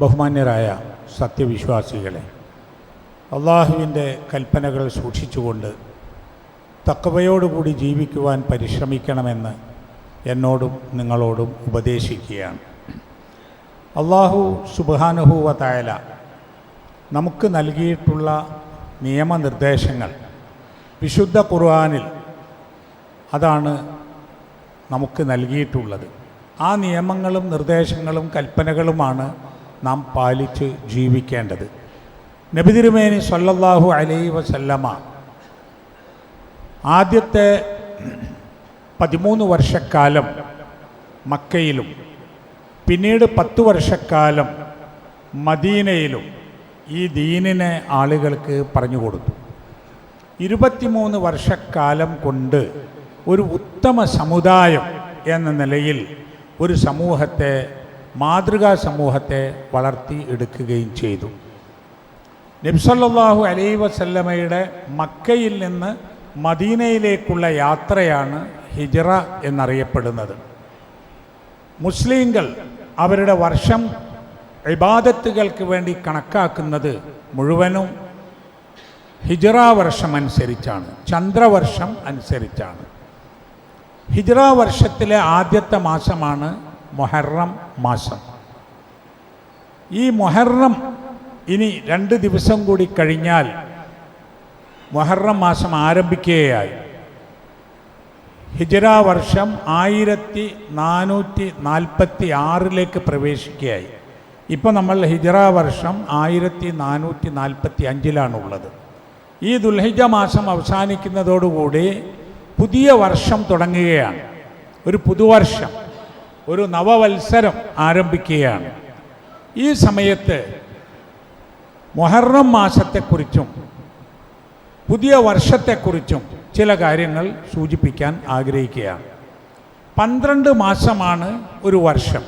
ബഹുമാന്യരായ സത്യവിശ്വാസികളെ അള്ളാഹുവിന്റെ കൽപ്പനകൾ സൂക്ഷിച്ചുകൊണ്ട് തക്കവയോടുകൂടി ജീവിക്കുവാൻ പരിശ്രമിക്കണമെന്ന് എന്നോടും നിങ്ങളോടും ഉപദേശിക്കുകയാണ്. അള്ളാഹു സുബാനുഭൂവ തായല നമുക്ക് നൽകിയിട്ടുള്ള നിയമനിർദ്ദേശങ്ങൾ വിശുദ്ധ ഖുർആാനിൽ അതാണ് നമുക്ക് നൽകിയിട്ടുള്ളത്. ആ നിയമങ്ങളും നിർദ്ദേശങ്ങളും കൽപ്പനകളുമാണ് നാം പാലിച്ച് ജീവിക്കേണ്ടത്. നബിതിരുമേനി സല്ലല്ലാഹു അലൈ വസല്ലമ ആദ്യത്തെ പതിമൂന്ന് വർഷക്കാലം മക്കയിലും പിന്നീട് പത്തു വർഷക്കാലം മദീനയിലും ഈ ദീനിനെ ആളുകൾക്ക് പറഞ്ഞു കൊടുത്തു. ഇരുപത്തിമൂന്ന് വർഷക്കാലം കൊണ്ട് ഒരു ഉത്തമ സമുദായം എന്ന നിലയിൽ ഒരു സമൂഹത്തെ മാതൃകാ സമൂഹത്തെ വളർത്തി എടുക്കുകയും ചെയ്തു. നബ്സല്ലാഹു അലൈ വസല്ലമയുടെ മക്കയിൽ നിന്ന് മദീനയിലേക്കുള്ള യാത്രയാണ് ഹിജറ എന്നറിയപ്പെടുന്നത്. മുസ്ലിങ്ങൾ അവരുടെ വർഷം ഇബാദത്തുകൾക്ക് വേണ്ടി കണക്കാക്കുന്നത് മുഴുവനും ഹിജറ വർഷം അനുസരിച്ചാണ് ചന്ദ്രവർഷം അനുസരിച്ചാണ്. ഹിജറ വർഷത്തിലെ ആദ്യത്തെ മാസമാണ് മൊഹറം മാസം. ഈ മൊഹറം ഇനി രണ്ട് ദിവസം കൂടി കഴിഞ്ഞാൽ മൊഹറം മാസം ആരംഭിക്കുകയായി. ഹിജറ വർഷം ആയിരത്തി നാനൂറ്റി നാൽപ്പത്തി ആറിലേക്ക് പ്രവേശിക്കുകയായി. ഇപ്പോൾ നമ്മൾ ഹിജറ വർഷം ആയിരത്തി നാനൂറ്റി നാൽപ്പത്തി അഞ്ചിലാണുള്ളത്. ഈ ദുൽഹിജ മാസം അവസാനിക്കുന്നതോടുകൂടി പുതിയ വർഷം തുടങ്ങുകയാണ്. ഒരു പുതുവർഷം. ഒരു നവവത്സരം ആരംഭിക്കുകയാണ്. ഈ സമയത്ത് മൊഹറം മാസത്തെക്കുറിച്ചും പുതിയ വർഷത്തെക്കുറിച്ചും ചില കാര്യങ്ങൾ സൂചിപ്പിക്കാൻ ആഗ്രഹിക്കുകയാണ്. പന്ത്രണ്ട് മാസമാണ് ഒരു വർഷം.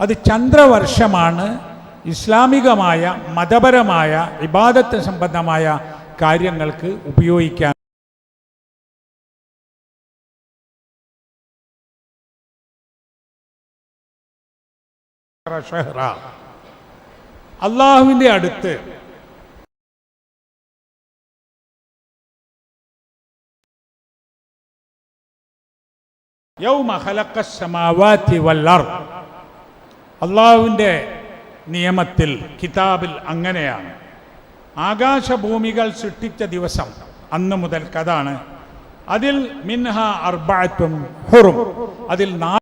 അത് ചന്ദ്രവർഷമാണ് ഇസ്ലാമികമായ മതപരമായ വിവാദത്തെ സംബന്ധമായ കാര്യങ്ങൾക്ക് ഉപയോഗിക്കാൻ അള്ളാഹുവിന്റെ അടുത്ത് അള്ളാഹുവിന്റെ നിയമത്തിൽ കിതാബിൽ അങ്ങനെയാണ്. ആകാശഭൂമികൾ സൃഷ്ടിച്ച ദിവസം അന്ന് മുതൽ കഥാണ് അതിൽ മിൻഹ അർബാറ്റും ഹുറും. അതിൽ നാല്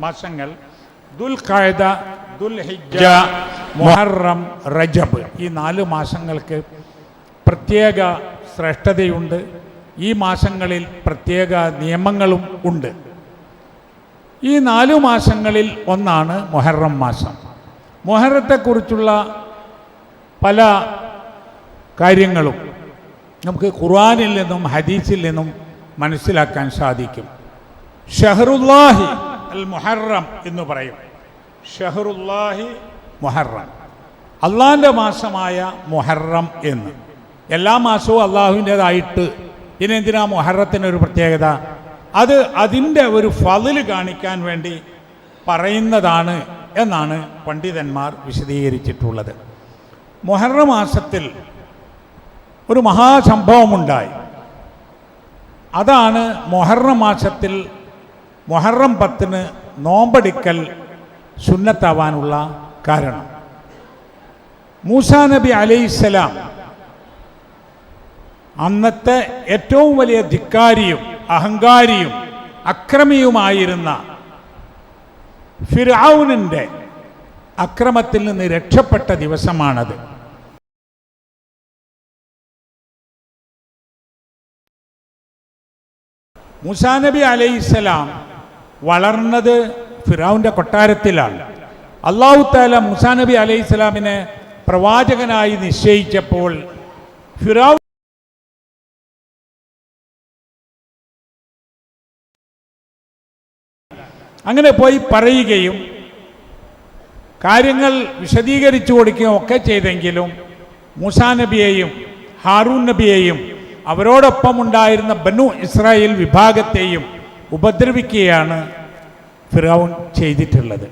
മാസങ്ങൾ ദുൽഖായദ ദുൽഹിജ മുഹറം റജബ്. ഈ നാല് മാസങ്ങൾക്ക് പ്രത്യേക ശ്രേഷ്ഠതയുണ്ട്. ഈ മാസങ്ങളിൽ പ്രത്യേക നിയമങ്ങളും ഉണ്ട്. ഈ നാലു മാസങ്ങളിൽ ഒന്നാണ് മൊഹറം മാസം. മൊഹറത്തെക്കുറിച്ചുള്ള പല കാര്യങ്ങളും നമുക്ക് ഖുർആാനിൽ നിന്നും ഹദീസിൽ നിന്നും മനസ്സിലാക്കാൻ സാധിക്കും. ഷഹറുല്ലാഹി അൽ മുഹറം എന്ന് പറയും. ഷഹറുല്ലാഹി മുഹറം. അള്ളാഹിന്റെ മാസമായ മുഹറം എന്ന്. എല്ലാ മാസവും അള്ളാഹുവിന്റേതായിട്ട്. ഇതിനെന്തിനാ മുഹറത്തിനൊരു പ്രത്യേകത? അത് അതിന്റെ ഒരു ഫതിൽ കാണിക്കാൻ വേണ്ടി പറയുന്നതാണ് എന്നാണ് പണ്ഡിതന്മാർ വിശദീകരിച്ചിട്ടുള്ളത്. മുഹറ മാസത്തിൽ ഒരു മഹാസംഭവമുണ്ടായി. അതാണ് മൊഹറ മാസത്തിൽ മൊഹറം പത്തിന് നോമ്പടിക്കൽ സുന്നത്താവാനുള്ള കാരണം. മൂസാ നബി അലൈസലാം അന്നത്തെ ഏറ്റവും വലിയ ധിക്കാരിയും അഹങ്കാരിയും അക്രമിയുമായിരുന്ന ഫിറാവുനിന്റെ അക്രമത്തിൽ നിന്ന് രക്ഷപ്പെട്ട ദിവസമാണത്. മൂസാ നബി അലൈഹിസ്സലാം വളർന്നത് ഫിറാവിന്റെ കൊട്ടാരത്തിലാണ്. അള്ളാഹു താല മുസാ നബി അലൈഹിസ്സലാമിനെ പ്രവാചകനായി നിശ്ചയിച്ചപ്പോൾ ഫിറാവ് അങ്ങനെ പോയി പറയുകയും കാര്യങ്ങൾ വിശദീകരിച്ചു കൊടുക്കുകയും ഒക്കെ ചെയ്തെങ്കിലും മൂസാ നബിയെയും ഹാറൂൻ നബിയെയും അവരോടൊപ്പം ഉണ്ടായിരുന്ന ബനു ഇസ്രായേൽ വിഭാഗത്തെയും ഉപദ്രവിക്കുകയാണ് ഫിറൌൻ ചെയ്തിട്ടുള്ളത്.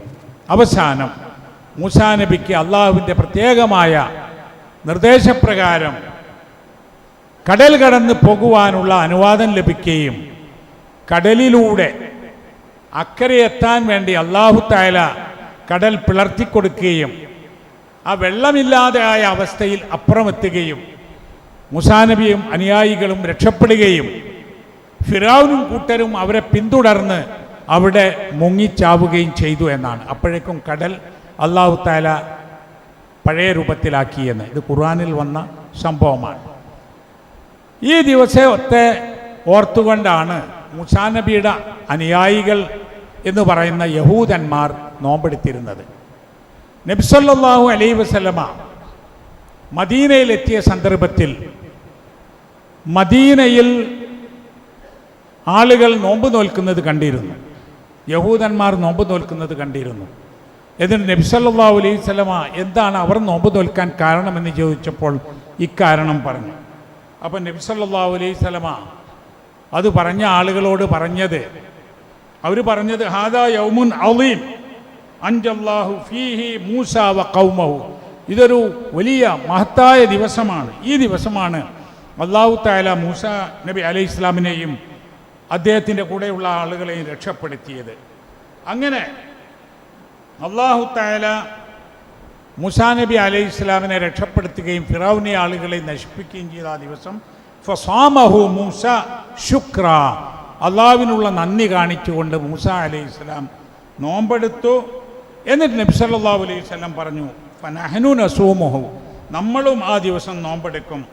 അവസാനം മൂസാ നബിക്ക് അള്ളാഹുവിന്റെ പ്രത്യേകമായ നിർദ്ദേശപ്രകാരം കടൽ കടന്ന് പോകുവാനുള്ള അനുവാദം ലഭിക്കുകയും കടലിലൂടെ അക്കരെ എത്താൻ വേണ്ടി അള്ളാഹു തായാല കടൽ പിളർത്തിക്കൊടുക്കുകയും ആ വെള്ളമില്ലാതെ ആയ അവസ്ഥയിൽ അപ്പുറമെത്തുകയും മുസാനബിയും അനുയായികളും രക്ഷപ്പെടുകയും ഫിറാവുനും കൂട്ടരും അവരെ പിന്തുടർന്ന് അവിടെ മുങ്ങിച്ചാവുകയും ചെയ്തു എന്നാണ്. അപ്പോഴേക്കും കടൽ അള്ളാഹു താല പഴയ രൂപത്തിലാക്കിയെന്ന് ഇത് ഖുർആാനിൽ വന്ന സംഭവമാണ്. ഈ ദിവസത്തെ ഓർത്തുകൊണ്ടാണ് മുസാനബിയുടെ അനുയായികൾ എന്ന് പറയുന്ന യഹൂദന്മാർ നോമ്പെടുത്തിരുന്നത്. നബ്സല്ലാഹു അലൈ വസല്ലമ മദീനയിലെത്തിയ സന്ദർഭത്തിൽ മദീനയിൽ ആളുകൾ നോമ്പ് നോൽക്കുന്നത് കണ്ടിരുന്നു. യഹൂദന്മാർ നോമ്പ് നോൽക്കുന്നത് കണ്ടിരുന്നു. എന്നിട്ട് നബ്സല്ലാ അലൈഹി സ്വലമ എന്താണ് അവർ നോമ്പ് നോൽക്കാൻ കാരണമെന്ന് ചോദിച്ചപ്പോൾ ഇക്കാരണം പറഞ്ഞു. അപ്പം നബ്സല്ലാ അലൈഹി സ്വലമ അത് പറഞ്ഞ ആളുകളോട് പറഞ്ഞത് അവർ പറഞ്ഞത് ഹാദാ യൗമുൻ അലീം അഞ്ചല്ലാഹു ഫീഹി മൂസ വ കൗമഹു ഇതൊരു വലിയ മഹത്തായ ദിവസമാണ്. ഈ ദിവസമാണ് അള്ളാഹു താല മൂസ നബി അലൈഹി ഇസ്ലാമിനെയും അദ്ദേഹത്തിന്റെ കൂടെയുള്ള ആളുകളെയും രക്ഷപ്പെടുത്തിയത്. അങ്ങനെ അള്ളാഹു തായാല മുസാ നബി അലൈഹി ഇസ്ലാമിനെ രക്ഷപ്പെടുത്തുകയും ഫിറൌനെ ആളുകളെ നശിപ്പിക്കുകയും ചെയ്ത ആ ദിവസം ഫസാമഹു മൂസ ശുക്ര. അള്ളാവിനുള്ള നന്ദി കാണിച്ചുകൊണ്ട് മൂസ അലൈഹി ഇസ്ലാം നോമ്പെടുത്തു. എന്നിട്ട് നബി സല്ലാ അലൈഹി സ്വലം പറഞ്ഞു ഫനഹനു നസൂമുഹു. നമ്മളും ആ ദിവസം നോമ്പെടുക്കും.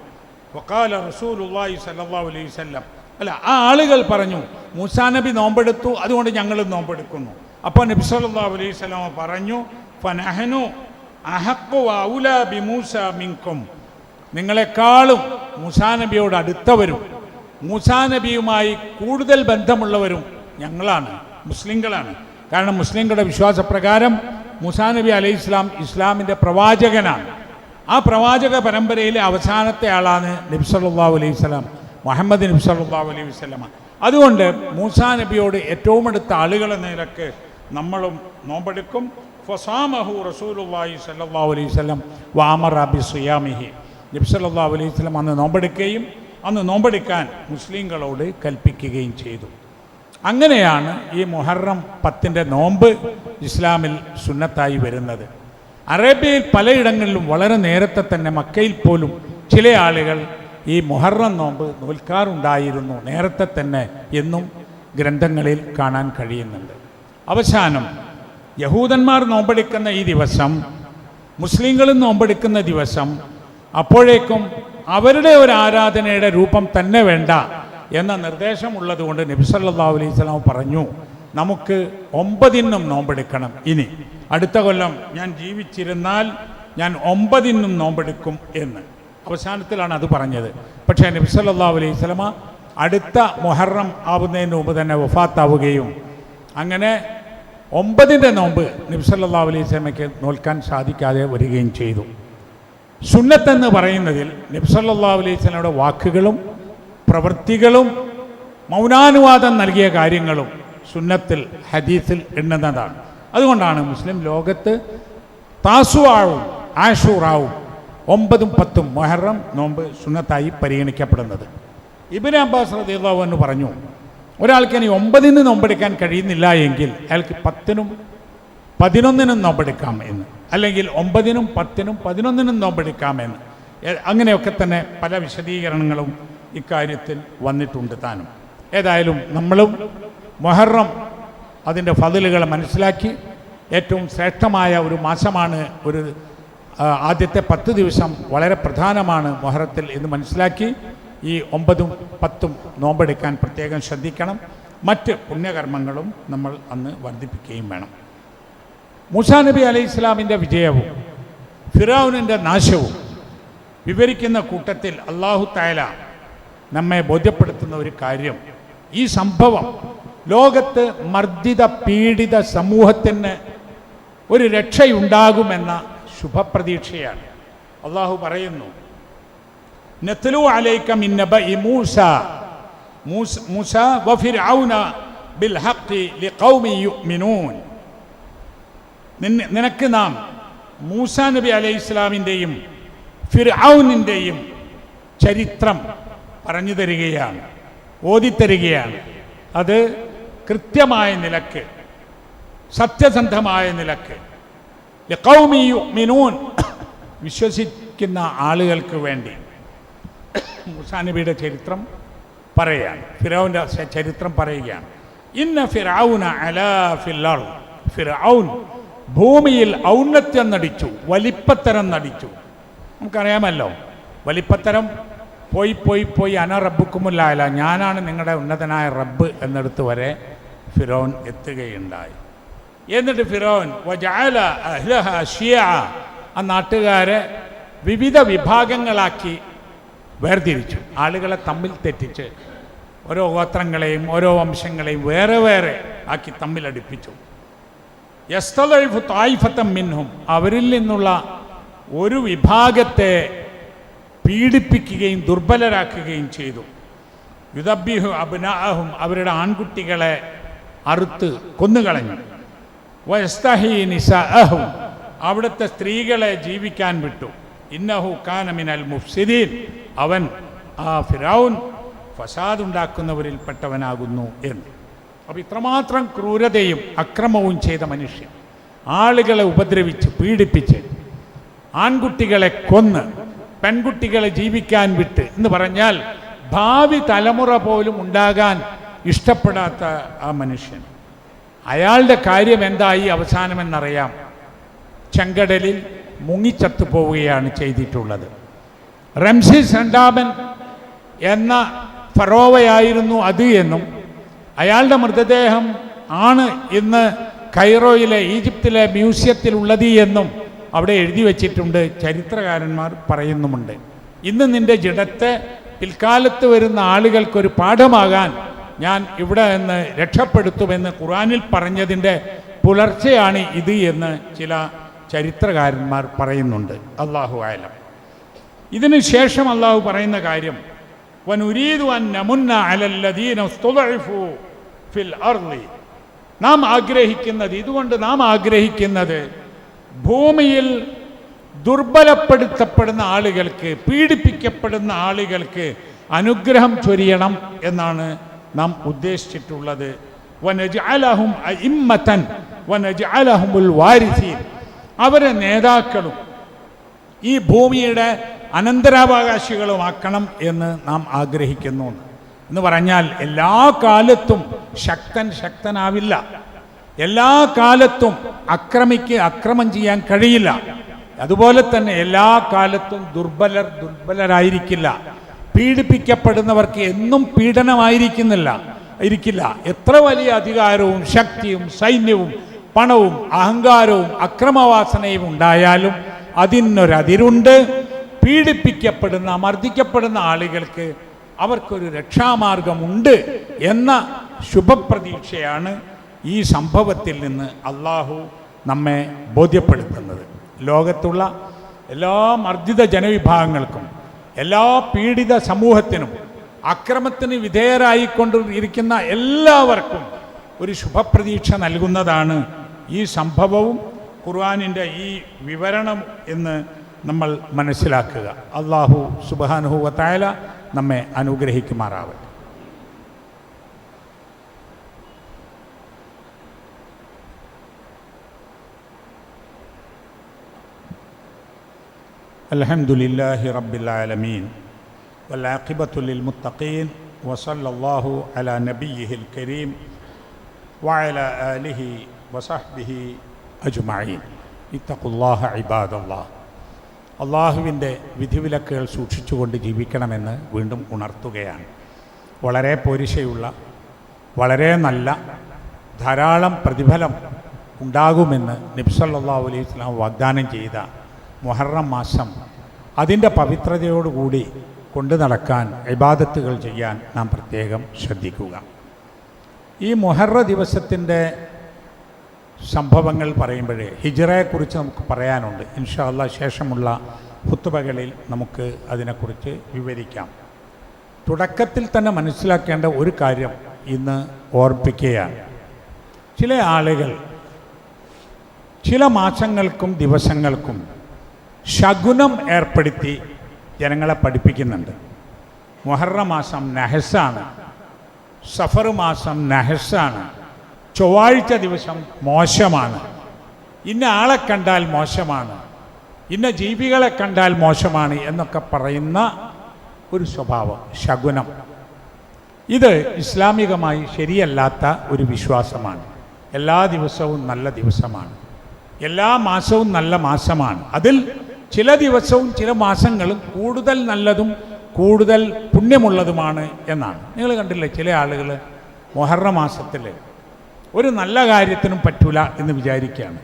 വക്കാല റസൂൽ അള്ളാഹി സല്ലാ അലൈഹി വസല്ലം അല്ല ആ ആളുകൾ പറഞ്ഞു മൂസാ നബി നോമ്പെടുത്തു അതുകൊണ്ട് ഞങ്ങളും നോമ്പെടുക്കുന്നു. അപ്പോൾ നബി സല്ലാ അലൈഹി സ്വലാമ പറഞ്ഞു ഫനഹനു ബി മൂസ മിൻകും. നിങ്ങളെക്കാളും മൂസാ നബിയോട് അടുത്തവരും മൂസാ നബിയുമായി കൂടുതൽ ബന്ധമുള്ളവരും ഞങ്ങളാണ് മുസ്ലിങ്ങളാണ്. കാരണം മുസ്ലിങ്ങളുടെ വിശ്വാസപ്രകാരം മൂസാ നബി അലൈഹി ഇസ്ലാം ഇസ്ലാമിന്റെ പ്രവാചകനാണ്. ആ പ്രവാചക പരമ്പരയിലെ അവസാനത്തെ ആളാണ് നബി അലൈഹി സ്വലാം മുഹമ്മദ് നബി സല്ലാ അലൈഹി വസ്ലമ അതുകൊണ്ട് മൂസാ നബിയോട് ഏറ്റവും അടുത്ത ആളുകളെ എന്ന നിലയ്ക്ക് നമ്മളും നോമ്പെടുക്കും. ഫസാമഹു റസൂലുള്ളാഹി സല്ലല്ലാഹു അലൈഹി വസല്ലം വാമർ അബി സുയാമിഹി നബി സല്ലല്ലാഹു അലൈഹി വസല്ലം അന്ന് നോമ്പെടുക്കുകയും അന്ന് നോമ്പെടുക്കാൻ മുസ്ലിങ്ങളോട് കൽപ്പിക്കുകയും ചെയ്തു. അങ്ങനെയാണ് ഈ മുഹറം പത്തിന്റെ നോമ്പ് ഇസ്ലാമിൽ സുന്നത്തായി വരുന്നത്. അറേബ്യയിൽ പലയിടങ്ങളിലും വളരെ നേരത്തെ തന്നെ മക്കയിൽ പോലും ചില ആളുകൾ ഈ മുഹറം നോമ്പ് നോൽക്കാറുണ്ടായിരുന്നു നേരത്തെ തന്നെ എന്നും ഗ്രന്ഥങ്ങളിൽ കാണാൻ കഴിയുന്നുണ്ട്. അവസാനം യഹൂദന്മാർ നോമ്പെടുക്കുന്ന ഈ ദിവസം മുസ്ലിങ്ങളും നോമ്പെടുക്കുന്ന ദിവസം അപ്പോഴേക്കും അവരുടെ ഒരു ആരാധനയുടെ രൂപം തന്നെ വേണ്ട എന്ന നിർദ്ദേശമുള്ളതുകൊണ്ട് നബി സല്ലല്ലാഹു അലൈഹി പറഞ്ഞു നമുക്ക് ഒമ്പതിനും നോമ്പെടുക്കണം ഇനി. അടുത്ത കൊല്ലം ഞാൻ ജീവിച്ചിരുന്നാൽ ഞാൻ ഒമ്പതിനും നോമ്പെടുക്കും എന്ന്. അവസാനത്തിലാണ് അത് പറഞ്ഞത്. പക്ഷേ നബി അലൈഹി സ്വലമ അടുത്ത മൊഹറം ആവുന്നതിന് മുമ്പ് തന്നെ വഫാത്താവുകയും അങ്ങനെ ഒമ്പതിന്റെ നോമ്പ് നബ്സല്ലാ അലൈഹി സ്വലമയ്ക്ക് നോൽക്കാൻ സാധിക്കാതെ വരികയും ചെയ്തു. സുന്നത്തെന്ന് പറയുന്നതിൽ നബ്സല്ലാ അലൈഹി സ്വലയുടെ വാക്കുകളും പ്രവൃത്തികളും മൗനാനുവാദം നൽകിയ കാര്യങ്ങളും സുന്നത്തിൽ ഹദീസിൽ എണ്ണുന്നതാണ്. അതുകൊണ്ടാണ് മുസ്ലിം ലോകത്ത് താസുവാവും ആഷൂറാവും ഒമ്പതും പത്തും മൊഹറം നോമ്പ് സുന്നത്തായി പരിഗണിക്കപ്പെടുന്നത്. ഇബിൻ അബ്ബാസ് റദിയുള്ളാഹു എന്ന് പറഞ്ഞു ഒരാൾക്ക് ഇനി ഒമ്പതിന് നോമ്പെടുക്കാൻ കഴിയുന്നില്ല എങ്കിൽ അയാൾക്ക് പത്തിനും പതിനൊന്നിനും നോമ്പെടുക്കാം എന്ന്. അല്ലെങ്കിൽ ഒമ്പതിനും പത്തിനും പതിനൊന്നിനും നോമ്പെടുക്കാം എന്ന്. അങ്ങനെയൊക്കെ തന്നെ പല വിശദീകരണങ്ങളും ഇക്കാര്യത്തിൽ വന്നിട്ടുണ്ട് താനും. ഏതായാലും നമ്മളും മൊഹറം അതിന്റെ ഫതിലുകൾ മനസ്സിലാക്കി ഏറ്റവും ശ്രേഷ്ഠമായ ഒരു മാസമാണ് ഒരു ആദ്യത്തെ പത്ത് ദിവസം വളരെ പ്രധാനമാണ് മൊഹറത്തിൽ എന്ന് മനസ്സിലാക്കി ഈ ഒമ്പതും പത്തും നോമ്പെടുക്കാൻ പ്രത്യേകം ശ്രദ്ധിക്കണം. മറ്റ് പുണ്യകർമ്മങ്ങളും നമ്മൾ അന്ന് വർദ്ധിപ്പിക്കുകയും വേണം. മൂസാ നബി അലൈഹി ഇസ്ലാമിന്റെ വിജയവും ഫിറൌനിന്റെ നാശവും വിവരിക്കുന്ന കൂട്ടത്തിൽ അള്ളാഹു തായാല നമ്മെ ബോധ്യപ്പെടുത്തുന്ന ഒരു കാര്യം. ഈ സംഭവം ലോകത്ത് മർദ്ദിത പീഡിത സമൂഹത്തിന് ഒരു രക്ഷയുണ്ടാകുമെന്ന ശുഭപ്രതീക്ഷയാണ്. അള്ളാഹു പറയുന്നു നത്ലു മൂസ. മൂസ ബിൽ ഹഖി ലിഖൗമി നിനക്ക് നാം മൂസ നബി അലൈഹി ഇസ്ലാമിന്റെയും ഫിർഔനിന്റെയും ചരിത്രം പറഞ്ഞു തരികയാണ് ഓതിത്തരികയാണ് അത് കൃത്യമായ നിലയ്ക്ക് സത്യസന്ധമായ നിലയ്ക്ക് യുഅ്മിനൂൻ. വിശ്വസിക്കുന്ന ആളുകൾക്ക് വേണ്ടി മുസാനബിയുടെ ചരിത്രം പറയുകയാണ്. ഫിറൌന്റെ ചരിത്രം പറയുകയാണ്. ഇന്ന ഫിറൌന അലാ ഫിൽ ഫിറൌൻ ഭൂമിയിൽ ഔന്നത്യം നടിച്ചു വലിപ്പത്തരം നടിച്ചു. നമുക്കറിയാമല്ലോ വലിപ്പത്തരം പോയി പോയി പോയി അന റബ്ബുക്കുമില്ലായല്ല. ഞാനാണ് നിങ്ങളുടെ ഉന്നതനായ റബ്ബ് എന്നിടത്ത് വരെ ഫിറോൻ എത്തുകയുണ്ടായി. എന്നിട്ട് ഫിറോൻ ഷിയഅ. ആ നാട്ടുകാരെ വിവിധ വിഭാഗങ്ങളാക്കി വേർതിരിച്ചു. ആളുകളെ തമ്മിൽ തെറ്റിച്ച് ഓരോ ഗോത്രങ്ങളെയും ഓരോ വംശങ്ങളെയും വേറെ വേറെ ആക്കി തമ്മിലടിപ്പിച്ചു. യസ്തലൈഫ് തായിഫത്തം മിൻഹും അവരിൽ നിന്നുള്ള ഒരു വിഭാഗത്തെ പീഡിപ്പിക്കുകയും ദുർബലരാക്കുകയും ചെയ്തു. യുദബിഹു അബ്നാഅഹും അവരുടെ ആൺകുട്ടികളെ അറുത്ത് കൊന്നുകളഞ്ഞു. വയസ്തഹി നിസഅഹും. അവിടുത്തെ സ്ത്രീകളെ ജീവിക്കാൻ വിട്ടു. ഇന്നഹു കാനമിനൽ മുഫ്സിദീൻ. അവൻ ആ ഫിറൗൻ ഫസാദ് ഉണ്ടാക്കുന്നവരിൽപ്പെട്ടവനാകുന്നു എന്ന്. അപ്പോൾ ഇത്രമാത്രം ക്രൂരതയും അക്രമവും ചെയ്ത മനുഷ്യൻ. ആളുകളെ ഉപദ്രവിച്ച് പീഡിപ്പിച്ച് ആൺകുട്ടികളെ കൊന്ന് പെൺകുട്ടികളെ ജീവിക്കാൻ വിട്ട് എന്ന് പറഞ്ഞാൽ ഭാവി തലമുറ പോലും ഉണ്ടാകാൻ ഇഷ്ടപ്പെടാത്ത ആ മനുഷ്യൻ. അയാളുടെ കാര്യം എന്തായി അവസാനമെന്നറിയാം. ചെങ്കടലിൽ മുങ്ങിച്ചത്തു പോവുകയാണ് ചെയ്തിട്ടുള്ളത്. റംസിസ് രണ്ടാമൻ എന്ന ഫറോവയായിരുന്നു അത് എന്നും അയാളുടെ മൃതദേഹം ആണ് ഇന്ന് കൈറോയിലെ ഈജിപ്തിലെ മ്യൂസിയത്തിൽ ഉള്ളത് എന്നും അവിടെ എഴുതി വച്ചിട്ടുണ്ട് ചരിത്രകാരന്മാർ പറയുന്നുമുണ്ട്. ഇന്ന് നിന്റെ ജഡത്തെ പിൽക്കാലത്ത് വരുന്ന ആളുകൾക്കൊരു പാഠമാകാൻ ഞാൻ ഇവിടെ നിന്ന് രക്ഷപ്പെടുത്തുമെന്ന് ഖുറാനിൽ പറഞ്ഞതിന്റെ പുലർച്ചെയാണ് ഇത് എന്ന് ചില ചരിത്രകാരന്മാർ പറയുന്നുണ്ട്. അള്ളാഹു ആലം ഇതിനു ശേഷം അള്ളാഹു പറയുന്ന കാര്യം വനുരീദു അൻ ഫിൽ നാം ആഗ്രഹിക്കുന്നത് ഇതുകൊണ്ട് നാം ആഗ്രഹിക്കുന്നത് ഭൂമിയിൽ ദുർബലപ്പെടുത്തപ്പെടുന്ന ആളുകൾക്ക് പീഡിപ്പിക്കപ്പെടുന്ന ആളുകൾക്ക് അനുഗ്രഹം ചൊരിയണം എന്നാണ് നാം ഉദ്ദേശിച്ചിട്ടുള്ളത് അവരെ നേതാക്കളും ഈ ഭൂമിയുടെ അനന്തരാവകാശികളുമാക്കണം എന്ന് നാം ആഗ്രഹിക്കുന്നു. എന്ന് പറഞ്ഞാൽ എല്ലാ കാലത്തും ശക്തൻ ശക്തനാവില്ല. എല്ലാ കാലത്തും അക്രമിക്ക് അക്രമം ചെയ്യാൻ കഴിയില്ല. അതുപോലെ തന്നെ എല്ലാ കാലത്തും ദുർബലർ ദുർബലരായിരിക്കില്ല. പീഡിപ്പിക്കപ്പെടുന്നവർക്ക് എന്നും പീഡനമായിരിക്കുന്നില്ല. ഇരിക്കില്ല. എത്ര വലിയ അധികാരവും ശക്തിയും സൈന്യവും പണവും അഹങ്കാരവും അക്രമവാസനയും ഉണ്ടായാലും അതിനൊരതിരുണ്ട്. പീഡിപ്പിക്കപ്പെടുന്ന മർദ്ദിക്കപ്പെടുന്ന ആളുകൾക്ക് അവർക്കൊരു രക്ഷാമാർഗമുണ്ട് എന്ന ശുഭപ്രതീക്ഷയാണ് ഈ സംഭവത്തിൽ നിന്ന് അള്ളാഹു നമ്മെ ബോധ്യപ്പെടുത്തുന്നത്. ലോകത്തുള്ള എല്ലാ മർദ്ദിത ജനവിഭാഗങ്ങൾക്കും എല്ലാ പീഡിത സമൂഹത്തിനും അക്രമത്തിന് വിധേയരായിക്കൊണ്ടിരിക്കുന്ന എല്ലാവർക്കും ഒരു ശുഭപ്രതീക്ഷ നൽകുന്നതാണ് ഈ സംഭവവും ഖുർആാനിന്റെ ഈ വിവരണം എന്ന് നമ്മൾ മനസ്സിലാക്കുക. അള്ളാഹു സുബാനുഹുവത്തായ നമ്മെ അനുഗ്രഹിക്കുമാറാവട്ടെ. الحمد لله رب العالمين والعاقبة للمتقين وصلى الله على نبيه الكريم وعلى آله وصحبه أجمعين اتقوا الله عباد الله അള്ളാഹുവിൻ്റെ വിധിവിലക്കുകൾ സൂക്ഷിച്ചുകൊണ്ട് ജീവിക്കണമെന്ന് വീണ്ടും ഉണർത്തുകയാണ് വളരെ പോരിശയുള്ള വളരെ നല്ല ധാരാളം പ്രതിഫലം ഉണ്ടാകുമെന്ന് നബ്സല്ലാ അലൈഹി സ്വലാം വാഗ്ദാനം ചെയ്ത മുഹറം മാസം അതിന്റെ പവിത്രതയോടുകൂടി കൊണ്ടു നടക്കാൻ ഇബാദത്തുകൾ ചെയ്യാൻ നാം പ്രത്യേകം ശ്രദ്ധിക്കുക. ഈ മുഹറ ദിവസത്തിന്റെ സംഭവങ്ങൾ പറയുമ്പോഴേ ഹിജറയെക്കുറിച്ച് നമുക്ക് പറയാനുണ്ട്. ഇൻഷാ അല്ലാ ശേഷമുള്ള ഹുത്തുബകളിൽ നമുക്ക് അതിനെക്കുറിച്ച് വിവരിക്കാം. തുടക്കത്തിൽ തന്നെ മനസ്സിലാക്കേണ്ട ഒരു കാര്യം ഇന്ന് ഓർപ്പിക്കുകയാണ്. ചില ആളുകൾ ചില മാസങ്ങൾക്കും ദിവസങ്ങൾക്കും ശകുനം ഏർപ്പെടുത്തി ജനങ്ങളെ പഠിപ്പിക്കുന്നുണ്ട്. മൊഹറ മാസം നഹസാണ്. സഫർ മാസം നഹസാണ്. ചൊവ്വാഴ്ച ദിവസം മോശമാണ്. ഇന്ന ആളെ കണ്ടാൽ മോശമാണ്. ഇന്ന ജീവികളെ കണ്ടാൽ മോശമാണ് എന്നൊക്കെ പറയുന്ന ഒരു സ്വഭാവം ശകുനം. ഇത് ഇസ്ലാമികമായി ശരിയല്ലാത്ത ഒരു വിശ്വാസമാണ്. എല്ലാ ദിവസവും നല്ല ദിവസമാണ്. എല്ലാ മാസവും നല്ല മാസമാണ്. അതിൽ ചില ദിവസവും ചില മാസങ്ങളും കൂടുതൽ നല്ലതും കൂടുതൽ പുണ്യമുള്ളതുമാണ് എന്നാണ്. നിങ്ങൾ കണ്ടില്ലേ ചില ആളുകൾ മൊഹറ മാസത്തിൽ ഒരു നല്ല കാര്യത്തിനും പറ്റൂല എന്ന് വിചാരിക്കുകയാണ്.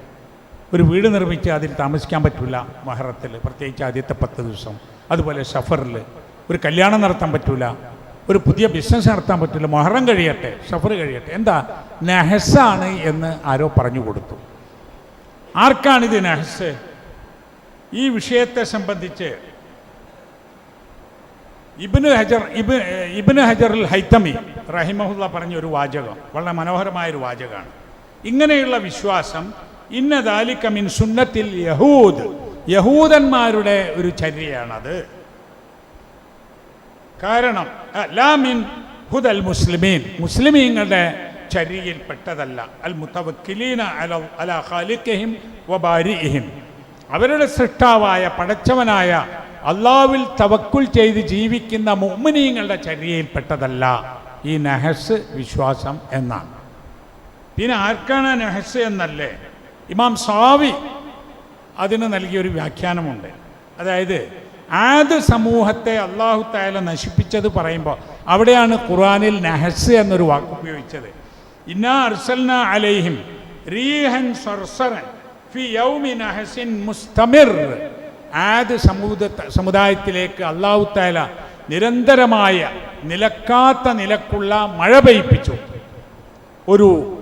ഒരു വീട് നിർമ്മിച്ച് അതിൽ താമസിക്കാൻ പറ്റില്ല മഹറത്തിൽ പ്രത്യേകിച്ച് ആദ്യത്തെ പത്ത് ദിവസം. അതുപോലെ സഫറിൽ ഒരു കല്യാണം നടത്താൻ പറ്റില്ല ഒരു പുതിയ ബിസിനസ് നടത്താൻ പറ്റില്ല മൊഹറം കഴിയട്ടെ സഫർ കഴിയട്ടെ. എന്താ? നെഹസാണ് എന്ന് ആരോ പറഞ്ഞു കൊടുത്തു. ആർക്കാണിത് നെഹസ്? ഈ വിഷയത്തെ സംബന്ധിച്ച് ഇബിന് ഹജർ ഇബ് ഇബിന് ഹജറുൽ ഹൈത്തമി റഹിമഹുല്ല പറഞ്ഞ ഒരു വാചകം വളരെ മനോഹരമായൊരു വാചകമാണ്. ഇങ്ങനെയുള്ള വിശ്വാസം ഇന്ന ദാലിക്കമിൻ മിൻ സുന്നത്തിൽ യഹൂദ് യഹൂദന്മാരുടെ ഒരു ചര്യയാണത്. കാരണം ലാമിൻ ഹുദൽ മുസ്ലിമീൻ മുസ്ലിമീങ്ങളുടെ ചര്യയിൽപ്പെട്ടതല്ല അൽ മുത്തവക്കിലീന അല അല ഖാലിഖിഹിം വബാരിഹിം അവരുടെ സൃഷ്ടാവായ പടച്ചവനായ അള്ളാവിൽ തവക്കുൽ ചെയ്ത് ജീവിക്കുന്ന മുഅ്മിനീങ്ങളുടെ ചര്യയിൽപ്പെട്ടതല്ല ഈ നഹസ് വിശ്വാസം എന്നാണ്. പിന്നെ ആർക്കാണ് നഹസ് എന്നല്ലേ? ഇമാം സാവി അതിന് നൽകിയൊരു വ്യാഖ്യാനമുണ്ട്. അതായത് ആദ് സമൂഹത്തെ അള്ളാഹു തായാല നശിപ്പിച്ചത് പറയുമ്പോൾ അവിടെയാണ് ഖുറാനിൽ നഹസ് എന്നൊരു വാക്ക് ഉപയോഗിച്ചത്. ഇന്നാ അർസൽന അലൈഹിം റീഹൻ സർസറൻ മുസ്തമിർ. ആദ് സമൂദ സമുദായത്തിലേക്ക് തആല നിരന്തരമായ നിലക്കാത്ത നിലക്കുള്ള മഴ പെയ്പ്പിച്ചു ഒരു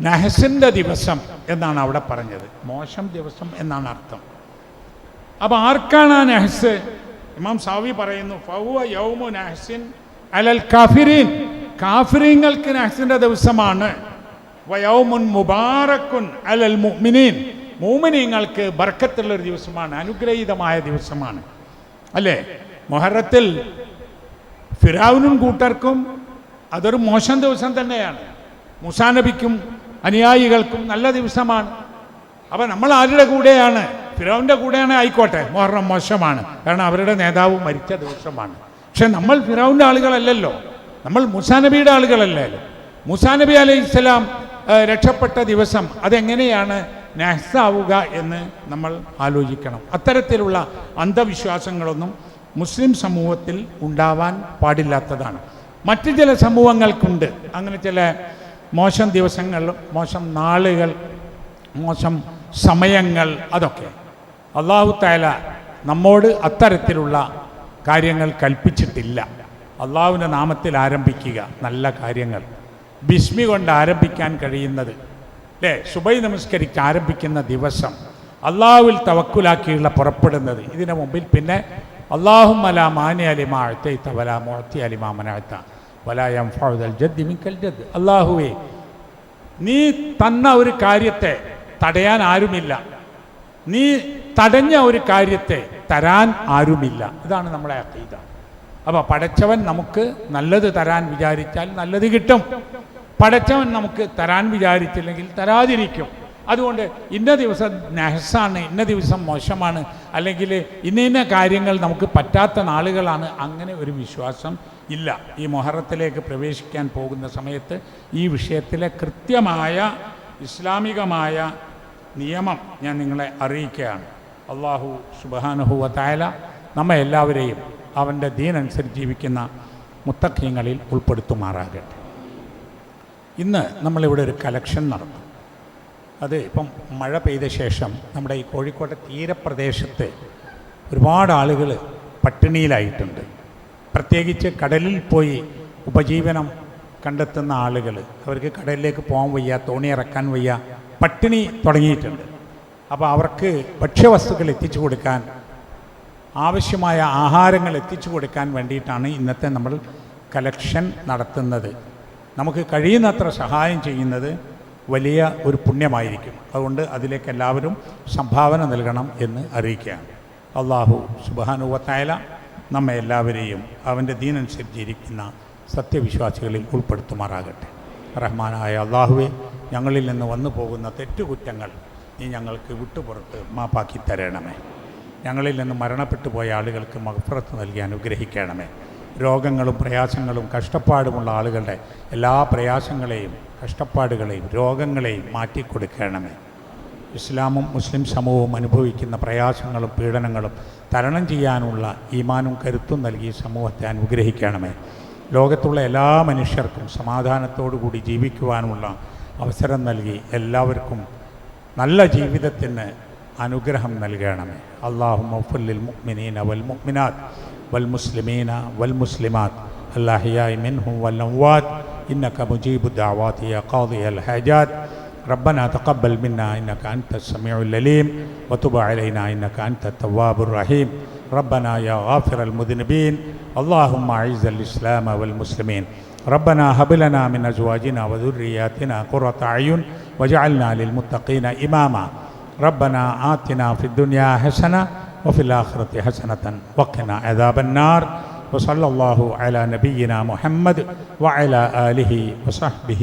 നഹസിന്റെ ദിവസം എന്നാണ് അവിടെ പറഞ്ഞത്. മോശം ദിവസം എന്നാണ് അർത്ഥം. അപ്പോൾ ആർക്കാണ് ആ നഹസ്? ഇമാം സാവി പറയുന്നു ഫൗവ യൗമു നഹസിൻ അലൽ കാഫിരീൻ. കാഫിരീങ്ങൾക്ക് നഹസിന്റെ ദിവസമാണ്. വയൗമുൻ അലൽ മുഅ്മിനീൻ. മൂമിനീങ്ങൾക്ക് ബർക്കത്തുള്ള ഒരു ദിവസമാണ് അനുഗ്രഹീതമായ ദിവസമാണ്. അല്ലേ? മൊഹറത്തിൽ ഫിറാവിനും കൂട്ടർക്കും അതൊരു മോശം ദിവസം തന്നെയാണ്. മുസാനബിക്കും അനുയായികൾക്കും നല്ല ദിവസമാണ്. അപ്പം നമ്മൾ ആരുടെ കൂടെയാണ്? ഫിറോവിന്റെ കൂടെയാണ് ആയിക്കോട്ടെ. മൊഹറം മോശമാണ്. കാരണം അവരുടെ നേതാവ് മരിച്ച ദിവസമാണ്. പക്ഷെ നമ്മൾ ഫിറോവിന്റെ ആളുകളല്ലല്ലോ. നമ്മൾ മുസാനബിയുടെ ആളുകളല്ലല്ലോ മുസാനബി അലൈഹി ഇസ്ലാം രക്ഷപ്പെട്ട ദിവസം അതെങ്ങനെയാണ് നഹസാവുക എന്ന് നമ്മൾ ആലോചിക്കണം. അത്തരത്തിലുള്ള അന്ധവിശ്വാസങ്ങളൊന്നും മുസ്ലിം സമൂഹത്തിൽ ഉണ്ടാവാൻ പാടില്ലാത്തതാണ്. മറ്റു ചില സമൂഹങ്ങൾക്കുണ്ട്. അങ്ങനെ ചില മോശം ദിവസങ്ങൾ മോശം നാളുകൾ മോശം സമയങ്ങൾ അതൊക്കെ. അള്ളാഹു താല നമ്മോട് അത്തരത്തിലുള്ള കാര്യങ്ങൾ കൽപ്പിച്ചിട്ടില്ല. അള്ളാഹുവിന്റെ നാമത്തിൽ ആരംഭിക്കുക. നല്ല കാര്യങ്ങൾ. ബിസ്മി കൊണ്ട് ആരംഭിക്കാൻ കഴിയുന്നത്. അല്ലേ സുബൈ നമസ്കരിച്ച് ആരംഭിക്കുന്ന ദിവസം അള്ളാഹുവിൽ തവക്കുലാക്കിയുള്ള പുറപ്പെടുന്നത്. ഇതിനു മുമ്പിൽ പിന്നെ അള്ളാഹും അല മാനി അലിമാ അഴ്ത്തൈത്ത വല മുഴത്തി അലിമാ മനാഴ്ത്ത വലായം ഫൗദൽ ജദ് മിക്കൽ ജദ് അള്ളാഹുവേ നീ തന്ന ഒരു കാര്യത്തെ തടയാൻ ആരുമില്ല. നീ തടഞ്ഞ ഒരു കാര്യത്തെ തരാൻ ആരുമില്ല. ഇതാണ് നമ്മളെ അക്കീത അപ്പോൾ പടച്ചവൻ നമുക്ക് നല്ലത് തരാൻ വിചാരിച്ചാൽ നല്ലത് കിട്ടും. പടച്ചവൻ നമുക്ക് തരാൻ വിചാരിച്ചില്ലെങ്കിൽ തരാതിരിക്കും. അതുകൊണ്ട് ഇന്ന ദിവസം നെഹസാണ് ഇന്ന ദിവസം മോശമാണ് അല്ലെങ്കിൽ ഇന്ന ഇന്ന കാര്യങ്ങൾ നമുക്ക് പറ്റാത്ത നാളുകളാണ് അങ്ങനെ ഒരു വിശ്വാസം ഇല്ല. ഈ മൊഹറത്തിലേക്ക് പ്രവേശിക്കാൻ പോകുന്ന സമയത്ത് ഈ വിഷയത്തിലെ കൃത്യമായ ഇസ്ലാമികമായ നിയമം ഞാൻ നിങ്ങളെ അറിയിക്കുകയാണ്. അള്ളാഹു സുബാനുഹുവ തായാല നമ്മ എല്ലാവരെയും അവന്റെ ദീനനുസരിച്ച് ജീവിക്കുന്ന മുത്തഖ്യങ്ങളിൽ ഉൾപ്പെടുത്തുമാറാകട്ടെ. ഇന്ന് നമ്മളിവിടെ ഒരു കലക്ഷൻ നടത്തും. അത് ഇപ്പം മഴ പെയ്ത ശേഷം നമ്മുടെ ഈ കോഴിക്കോട്ടെ തീരപ്രദേശത്ത് ഒരുപാട് ആളുകൾ പട്ടിണിയിലായിട്ടുണ്ട്. പ്രത്യേകിച്ച് കടലിൽ പോയി ഉപജീവനം കണ്ടെത്തുന്ന ആളുകൾ അവർക്ക് കടലിലേക്ക് പോകാൻ വയ്യ തോണി ഇറക്കാൻ വയ്യ പട്ടിണി തുടങ്ങിയിട്ടുണ്ട്. അപ്പോൾ അവർക്ക് ഭക്ഷ്യവസ്തുക്കൾ എത്തിച്ചു കൊടുക്കാൻ ആവശ്യമായ ആഹാരങ്ങൾ എത്തിച്ചു കൊടുക്കാൻ വേണ്ടിയിട്ടാണ് ഇന്നത്തെ നമ്മൾ കലക്ഷൻ നടത്തുന്നത്. നമുക്ക് കഴിയുന്നത്ര സഹായം ചെയ്യുന്നത് വലിയ ഒരു പുണ്യമായിരിക്കും. അതുകൊണ്ട് അതിലേക്ക് എല്ലാവരും സംഭാവന നൽകണം എന്ന് അറിയിക്കുകയാണ്. അള്ളാഹു സുബാനുവത്തായാല നമ്മെ എല്ലാവരെയും അവന്റെ ദീനനുസരിച്ച് ഇരിക്കുന്ന സത്യവിശ്വാസികളിൽ ഉൾപ്പെടുത്തുമാറാകട്ടെ. റഹ്മാനായ അള്ളാഹുവെ ഞങ്ങളിൽ നിന്ന് വന്നു പോകുന്ന തെറ്റുകുറ്റങ്ങൾ നീ ഞങ്ങൾക്ക് വിട്ടുപുറത്ത് മാപ്പാക്കി തരണമേ. ഞങ്ങളിൽ നിന്ന് മരണപ്പെട്ടു പോയ ആളുകൾക്ക് മഹപ്പുറത്ത് നൽകി അനുഗ്രഹിക്കണമേ. രോഗങ്ങളും പ്രയാസങ്ങളും കഷ്ടപ്പാടുമുള്ള ആളുകളുടെ എല്ലാ പ്രയാസങ്ങളെയും കഷ്ടപ്പാടുകളെയും രോഗങ്ങളെയും മാറ്റിക്കൊടുക്കണമേ. ഇസ്ലാമും മുസ്ലിം സമൂഹവും അനുഭവിക്കുന്ന പ്രയാസങ്ങളും പീഡനങ്ങളും തരണം ചെയ്യാനുള്ള ഈമാനും കരുത്തും നൽകി സമൂഹത്തെ അനുഗ്രഹിക്കണമേ. ലോകത്തുള്ള എല്ലാ മനുഷ്യർക്കും സമാധാനത്തോടുകൂടി ജീവിക്കുവാനുള്ള അവസരം നൽകി എല്ലാവർക്കും നല്ല ജീവിതത്തിന് അനുഗ്രഹം നൽകണമേ. അള്ളാഹു മുഫല്ലിൽ മുഅ്മിനീന അവൽ മുഅ്മിനാത്ത്. والمسلمين والمسلمات. الأحياء منهم والأموات. إنك مجيب الدعوات يا قاضي الحاجات. ربنا تقبل منا. إنك أنت السميع الليم وتب علينا. إنك أنت التواب الرحيم. ربنا يا غافر المذنبين. اللهم أعز الإسلام والمسلمين. ربنا هب لنا من أزواجنا وذرياتنا قرة أعين. وجعلنا للمتقين إماما. ربنا آتنا في الدنيا حسنة وفي الآخرة حسنة وقنا عذاب النار. وصلى الله على نبينا محمد وعلى آله وصحبه